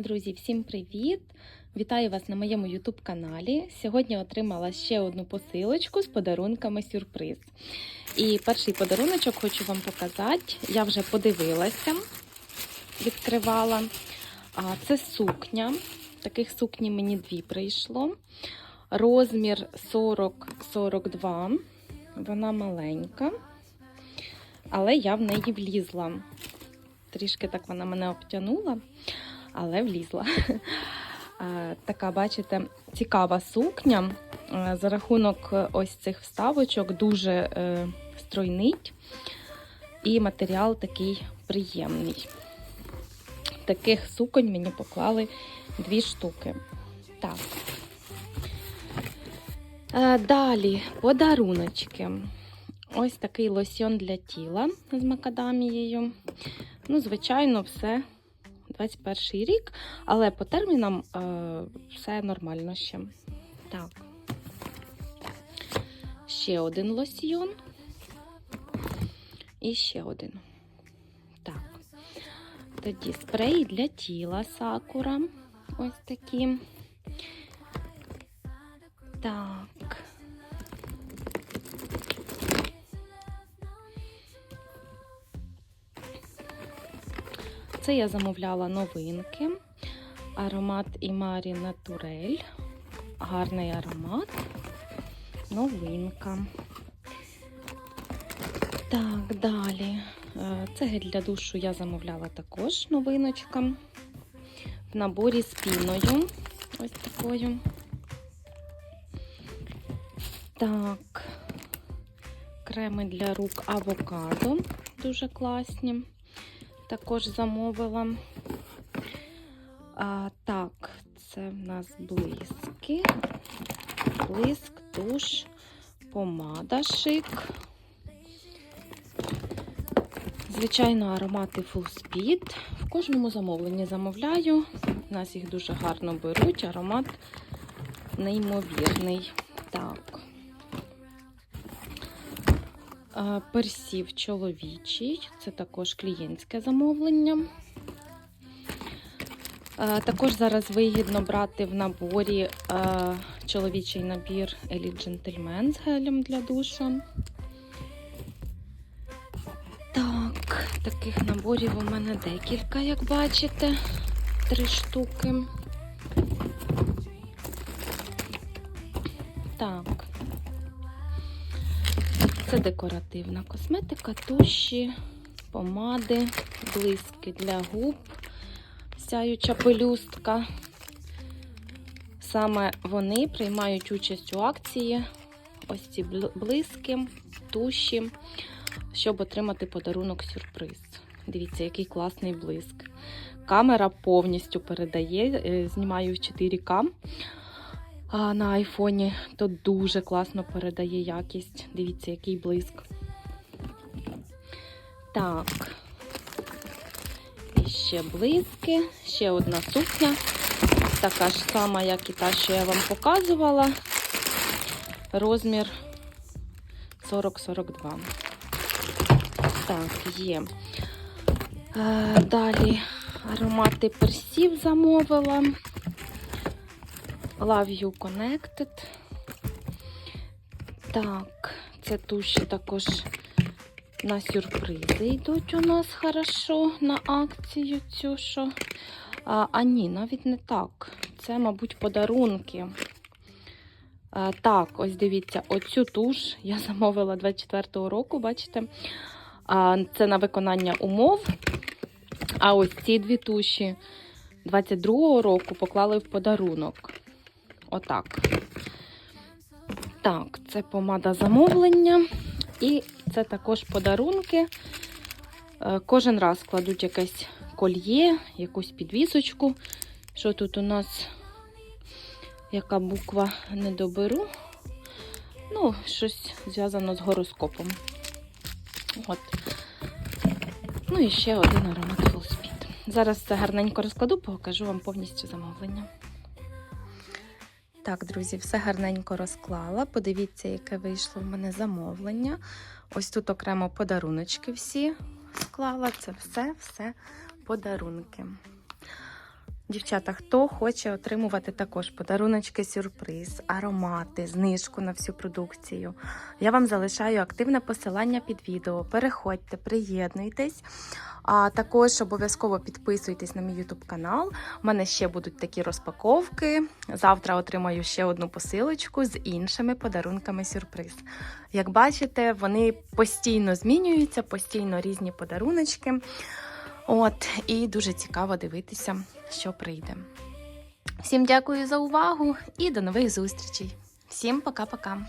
Друзі, всім привіт! Вітаю вас на моєму YouTube каналі. Сьогодні отримала ще одну посилочку з подарунками сюрприз. І перший подаруночок хочу вам показати. Я вже подивилася, відкривала. Це сукня. Таких сукні мені дві прийшло. Розмір 40-42. Вона маленька, але я в неї влізла. Трішки так вона мене обтянула, але влізла. Е, Така, бачите, цікава сукня. Е, За рахунок ось цих вставочок дуже е, стройнить. І матеріал такий приємний. Таких суконь мені поклали дві штуки. Так. Е, Далі подаруночки. Ось такий лосьон для тіла з макадамією. Ну, звичайно, все 21 рік, але по термінам е, все нормально ще. Так. Ще один лосьйон. І ще один. Так. Тоді спрей для тіла сакура. Ось такі. Так. Це я замовляла новинки. Аромат Імарі Натурель. Гарний аромат. Новинка. Так, далі. Е, Це для душу я замовляла також новиночка. В наборі з піною. Ось такою. Так. Креми для рук авокадо. Дуже класні також замовила. А, Так, це в нас блиски, блиск, туш, помада шик. Звичайно, аромати Full Speed. В кожному замовленні замовляю. У нас їх дуже гарно беруть, аромат неймовірний. Так. Персів чоловічий, це також клієнтське замовлення. Також зараз вигідно брати в наборі чоловічий набір Elite Gentleman з гелем для душа. Так, таких наборів у мене декілька, як бачите, три штуки. Так. Це декоративна косметика, туші, помади, блиски для губ, сяюча пелюстка. Саме вони приймають участь у акції. Ось ці бл- блиски, туші, щоб отримати подарунок сюрприз. Дивіться, який класний блиск. Камера повністю передає, е, знімаю в 4К. А на айфоні то дуже класно передає якість. Дивіться, який блиск. Так. І ще блиски, ще одна сукня. Така ж сама, як і та, що я вам показувала. Розмір 40-42. Так, є. Е, далі аромати персів замовила. Love You Connected. Так, це туші також на сюрпризи йдуть у нас хорошо на акцію цю що. А, а ні, навіть не так. Це, мабуть, подарунки. А, так, ось дивіться, оцю туш я замовила 24-го року, бачите? А, це на виконання умов. А ось ці дві туші 22-го року поклали в подарунок. Отак. Так, це помада замовлення. І це також подарунки. Е, Кожен раз кладуть якесь кольє, якусь підвісочку. Що тут у нас? Яка буква не доберу? Ну, щось зв'язано з гороскопом. От. Ну і ще один аромат Speed. Зараз це гарненько розкладу, покажу вам повністю замовлення. Так, друзі, все гарненько розклала. Подивіться, яке вийшло в мене замовлення. Ось тут окремо подаруночки всі склала. Це все, все подарунки. Дівчата, хто хоче отримувати також подаруночки, сюрприз, аромати, знижку на всю продукцію, я вам залишаю активне посилання під відео. Переходьте, приєднуйтесь. А також обов'язково підписуйтесь на мій YouTube канал. У мене ще будуть такі розпаковки. Завтра отримаю ще одну посилочку з іншими подарунками сюрприз. Як бачите, вони постійно змінюються, постійно різні подаруночки. От, і дуже цікаво дивитися, що прийде. Всім дякую за увагу і до нових зустрічей. Всім пока-пока.